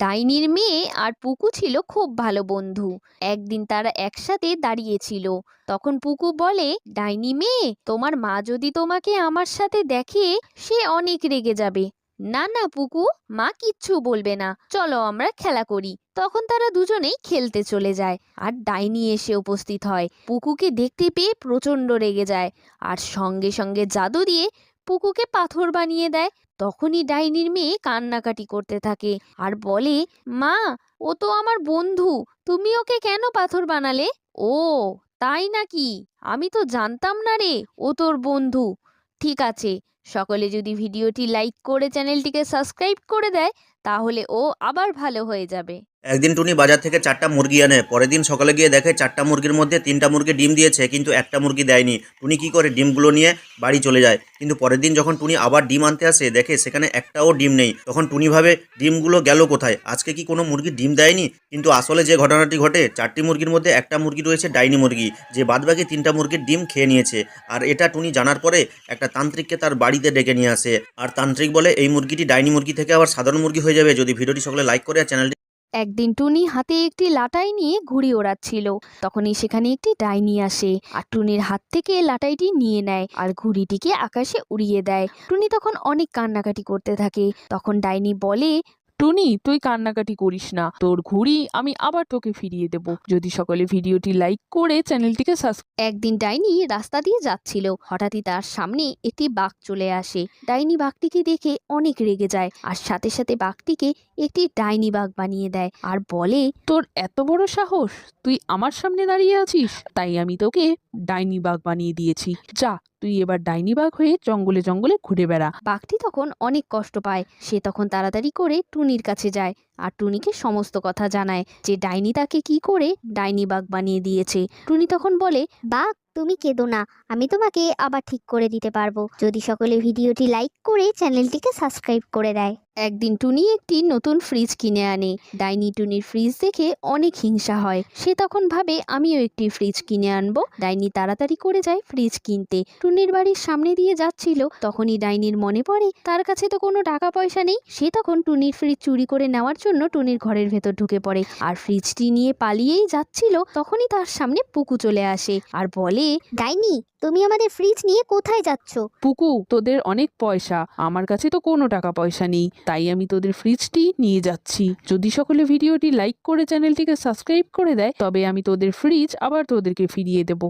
ডাইনির মেয়ে আর পুকু ছিল খুব ভালো বন্ধু। একদিন তারা একসাথে দাঁড়িয়েছিল। তখন পুকু বলে, ডাইনি মেয়ে, তোমার মা যদি তোমাকে আমার সাথে দেখে, সে অনেক রেগে যাবে। না না, পুকু, মা কিচ্ছু বলবে না। চলো আমরা খেলা করি। তখন তারা দুজনেই খেলতে চলে যায় আর ডাইনি এসে উপস্থিত হয়। পুকুকে দেখতে পেয়ে প্রচণ্ড রেগে যায় আর সঙ্গে সঙ্গে জাদু দিয়ে পুকুকে পাথর বানিয়ে দেয়। তখনই ডাইনির মেয়ে কান্নাকাটি করতে থাকে আর বলে, মা, ও তো আমার বন্ধু, তুমি ওকে কেন পাথর বানালে? ও, তাই নাকি? আমি তো জানতাম না রে, ও তোর বন্ধু। ঠিক আছে, সকলে যদি ভিডিওটি লাইক করে চ্যানেলটিকে সাবস্ক্রাইব করে দেয় তাহলে ও আবার ভালো হয়ে যাবে। একদিন টুনি বাজার থেকে চারটা মুরগি আনে, পরের দিন সকালে গিয়ে দেখে চারটা মুরগির মধ্যে তিনটা মুরগি ডিম দিয়েছে, কিন্তু একটা মুরগি দেয়নি। টুনি কি করে ডিমগুলো নিয়ে বাড়ি চলে যায়? কিন্তু পরের দিন যখন টুনি আবার ডিম আনতে আসে, দেখে সেখানে একটাও ডিম নেই। তখন টুনি ভাবে, ডিমগুলো গেল কোথায়? আজকে কি কোনো মুরগি ডিম দেয়নি? কিন্তু আসলে যে ঘটনাটি ঘটে, চারটি মুরগির মধ্যে একটা মুরগি রয়েছে ডাইনি মুরগি, যে বাদবাকি তিনটা মুরগির ডিম খেয়ে নিয়েছে। আর এটা টুনি জানার পরে একটা তান্ত্রিককে তার বাড়িতে ডেকে নিয়ে আসে। আর তান্ত্রিক বলে, এই মুরগিটি ডাইনি মুরগি থেকে আবার সাধারণ মুরগি হয়ে যাবে। যদি ভিডিওটি সকলে লাইক করে আর চ্যানেলটি একদিন টুনি হাতে একটি লাটাই নিয়ে ঘুড়ি ওড়াচ্ছিল। তখনই সেখানে একটি ডাইনি আসে আর টুনির হাত থেকে লাটাইটি নিয়ে নেয় আর ঘুড়িটিকে আকাশে উড়িয়ে দেয়। টুনি তখন অনেক কান্নাকাটি করতে থাকে। তখন ডাইনি বলে টুনি তুই কান্নাকাটি করিস না। তোর ঘুড়ি আমি আবার তোকে ফিরিয়ে দেব। যদি সকলে ভিডিওটি লাইক করে চ্যানেলটিকে সাবস্ক্রাইব একদিন ডাইনি রাস্তা দিয়ে যাচ্ছিল। হঠাৎই তার সামনে একটি বাঘ চলে আসে। ডাইনি বাঘটিকে দেখে অনেক রেগে যায় আর সাথে সাথে বাঘটিকে একটি ডাইনি বাঘ বানিয়ে দেয় আর বলে তোর এত বড় সাহস? তুই আমার সামনে দাঁড়িয়ে আছিস? তাই আমি তোকে ডাইনি বাঘ বানিয়ে দিয়েছি। যা তুই এবার ডাইনি বাঘ হয়ে জঙ্গলে জঙ্গলে ঘুরে বেড়া। বাঘটি তখন অনেক কষ্ট পায়। সে তখন তাড়াতাড়ি করে টুনির কাছে যায়। আর টুনিকে সমস্ত কথা জানায় যে ডাইনি তাকে কি করে ডাইনি বাঘ বানিয়ে দিয়েছে। টুনি তখন বলে বাঘ তুমি কেঁদো না আমি তোমাকে আবার ঠিক করে দিতে পারব। যদি সকলে ভিডিওটি লাইক করে চ্যানেলটিকে সাবস্ক্রাইব করে দেয়। একদিন টুনি একটি নতুন ফ্রিজ কিনে আনে। ডাইনি টুনির ফ্রিজ দেখে অনেক হিংসা হয়। সে তখন ভাবে আমিও একটি ফ্রিজ কিনে আনব। ডাইনি তাড়াতাড়ি করে যায় ফ্রিজ কিনতে। টুনির বাড়ির সামনে দিয়ে যাচ্ছিল। তখনই ডাইনির মনে পড়ে তার কাছে তো কোনো টাকা পয়সা নেই। সে তখন টুনির ফ্রিজ চুরি করে নেওয়ার জন্য টুনির ঘরের ভেতর ঢুকে পড়ে। আর ফ্রিজটি নিয়ে পালিয়েই যাচ্ছিল তখনই তার সামনে পুকু চলে আসে আর বলে ডাইনি তুমি আমাদের ফ্রিজ নিয়ে কোথায় যাচ্ছ? পুকু তোদের অনেক পয়সা। আমার কাছে তো কোনো টাকা পয়সা নেই তাই আমি তোদের ফ্রিজটি নিয়ে যাচ্ছি। যদি সকলে ভিডিওটি লাইক করে চ্যানেলটিকে সাবস্ক্রাইব করে দেয় তবে আমি তোদের ফ্রিজ আবার তোদেরকে ফিরিয়ে দেব।